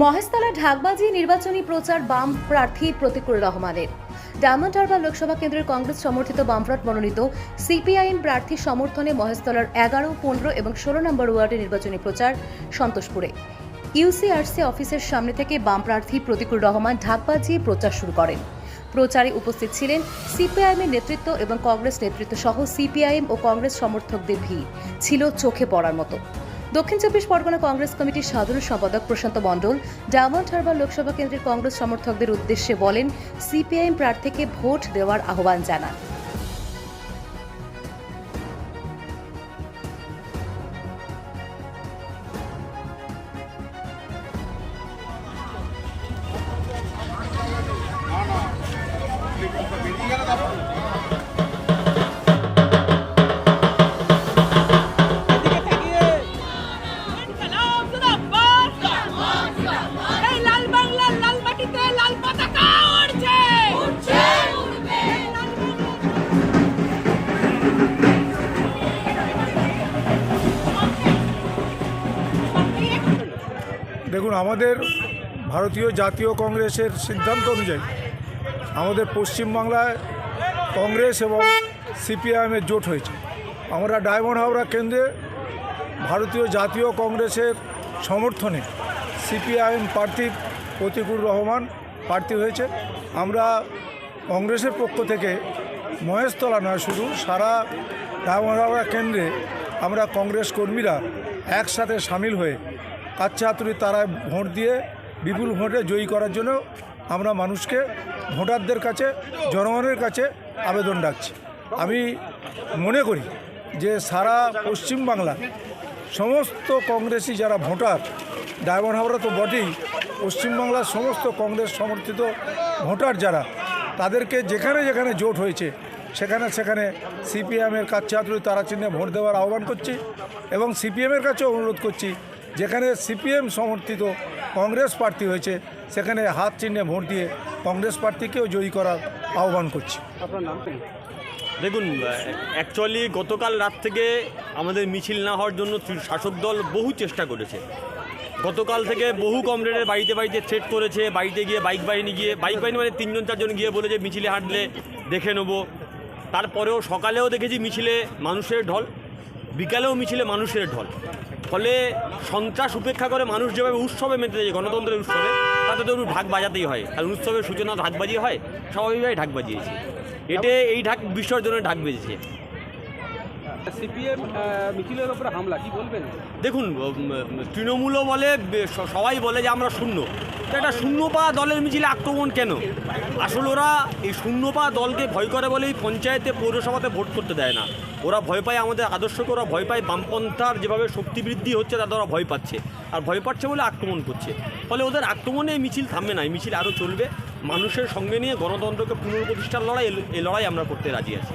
মহেশতলা ঢাকবাজি নির্বাচনী প্রচার বাম প্রার্থী প্রতিকুল রহমানের। ডায়মন্ড হারবার লোকসভা কেন্দ্রের কংগ্রেস সমর্থিত বামফ্রন্ট মনোনীত সিপিআইএম প্রার্থী সমর্থনে মহেশতলার এগারো, পনেরো এবং ষোলো নম্বর ওয়ার্ডে নির্বাচনী প্রচার সন্তোষপুরে। ইউসিআরসি অফিসের সামনে থেকে বাম প্রার্থী প্রতিকুল রহমান ঢাক বাজিয়ে প্রচার শুরু করেন। প্রচারে উপস্থিত ছিলেন সিপিআইএমের নেতৃত্ব এবং কংগ্রেস নেতৃত্ব সহ সিপিআইএম ও কংগ্রেস সমর্থকদের ভিড়, ছিল চোখে পড়ার মতো। দক্ষিণ চব্বিশ পরগনা কংগ্রেস কমিটির সাধারণ সম্পাদক প্রশান্ত মণ্ডল, ডায়মন্ড হারবার লোকসভা কেন্দ্রের কংগ্রেস সমর্থকদের উদ্দেশ্যে বলেন, সিপিআইএম প্রার্থীকে ভোট দেওয়ার আহ্বান জানান। দেখুন আমাদের ভারতীয় জাতীয় কংগ্রেসের সিদ্ধান্ত অনুযায়ী আমাদের পশ্চিমবাংলায় কংগ্রেস এবং সিপিআইএমের জোট হয়েছে। আমরা ডায়মন্ড হাওড়া কেন্দ্রে ভারতীয় জাতীয় কংগ্রেসের সমর্থনে সিপিআইএম প্রার্থী প্রতিকুর রহমান প্রার্থী হয়েছে। আমরা কংগ্রেসের পক্ষ থেকে মহেশতলা নয়, শুধু সারা ডায়মন্ড হাওড়া কেন্দ্রে আমরা কংগ্রেস কর্মীরা একসাথে সামিল হয়ে কাচ্চা হাতুড়ি তারায় ভোট দিয়ে বিপুল ভোটে জয়ী করার জন্য আমরা মানুষকে ভোটারদের কাছে, জনগণের কাছে আবেদন রাখছি। আমি মনে করি যে সারা পশ্চিমবাংলা সমস্ত কংগ্রেসি যারা ভোটার, ডায়মন্ড হাওড়া তো বটেই পশ্চিমবাংলার সমস্ত কংগ্রেস সমর্থিত ভোটার যারা, তাদেরকে যেখানে যেখানে জোট হয়েছে, সেখানে সেখানে সিপিএমের কাছে হাতুড়ি তারা চিহ্নে ভোট দেওয়ার আহ্বান করছি এবং সিপিএমের কাছেও অনুরোধ করছি, যেখানে সিপিএম সমর্থিত কংগ্রেস প্রার্থী হয়েছে সেখানে হাত চিহ্নে ভোট দিয়ে কংগ্রেস প্রার্থীকেও জয়ী করার আহ্বান করছি। দেখুন অ্যাকচুয়ালি গতকাল রাত থেকে আমাদের মিছিল না হওয়ার জন্য শাসক দল বহু চেষ্টা করেছে। গতকাল থেকে বহু কমরেডের বাড়িতে বাড়িতে থ্রেট করেছে বাড়িতে গিয়ে বাইক বাহিনী গিয়ে বাইক বাহিনী মানে তিনজন চারজন গিয়ে বলে যে মিছিলে হাঁটলে দেখে নেব। তারপরেও সকালেও দেখেছি মিছিলে মানুষের ঢল বিকালেও মিছিলে মানুষের ঢল। ফলে সন্ত্রাস উপেক্ষা করে মানুষ যেভাবে উৎসবে মেতে যায়, গণতন্ত্রের উৎসবে, তাতে তো ঢাক বাজাতেই হয়। আর উৎসবের সূচনা ঢাক বাজিয়ে হয় স্বাভাবিকভাবে ঢাক বাজিয়েছে। এতে এই ঢাক বিসর্জনের ঢাক বেজেছে। সিপিএম মিছিলের উপরে হামলা, কি বলবেন? দেখুন তৃণমূলও বলে সবাই বলে যে আমরা শূন্য। তো একটা শূন্য পাওয়া দলের মিছিলে আক্রমণ কেন? আসলে ওরা এই শূন্য পাওয়া দলকে ভয় করে বলেই পঞ্চায়েতে, পৌরসভাতে ভোট করতে দেয় না। ওরা ভয় পায় আমাদের আদর্শকে, ওরা ভয় পায় বামপন্থার যেভাবে শক্তি বৃদ্ধি হচ্ছে তাদের ওরা ভয় পাচ্ছে। আর ভয় পাচ্ছে বলে আক্রমণ করছে। ফলে ওদের আক্রমণে মিছিল থামবে না, এই মিছিল আরও চলবে। মানুষের সঙ্গে নিয়ে গণতন্ত্রকে পুনর্প্রতিষ্ঠার লড়াই, এই লড়াই আমরা করতে রাজি আছি।